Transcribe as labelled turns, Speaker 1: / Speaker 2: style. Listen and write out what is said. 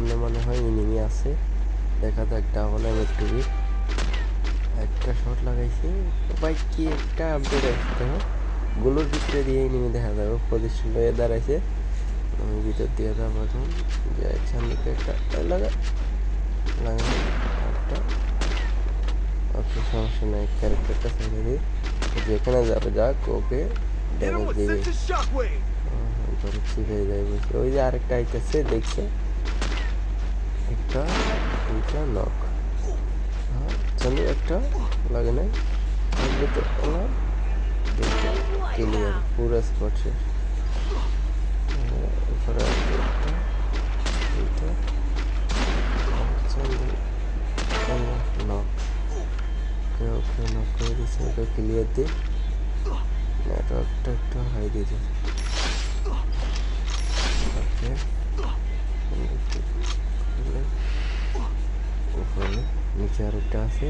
Speaker 1: সামনে মনে হয় ইনিমি আছে। দেখা যাক ডাবল এম একটু একটা শট লাগাইছে। ভাই কি একটা আপডেট আসতে গুলোর ভিতরে দিয়ে ইনিমি দেখা যাবে। পজিশন হয়ে দাঁড়াইছে। আমি ভিতর দিয়ে যাব এখন। যে সামনে একটা লাগা লাগা একটা। ওকে সমস্যা নাই। ক্যারেক্টারটা ছেড়ে দিই যেখানে যাবে যাক ওকে ড্যামেজ দিবে ঠিক হয়ে যায় ওই যে আরেকটা আইতেছে দেখছে? একটা, দুইটা নক হ্যাঁ চলো একটা, লাগে নাই। লাগবে তো দুইটা। ক্লিয়ার পুরো স্পট শেষ। এরপরে একটা, দুইটা। চলো নক ওকে ওকে নক করে দিচ্ছে ওকে ক্লিয়ার দিই নেটওয়ার্কটা একটু হাই দিয়েছে নিচে আরেকটা আছে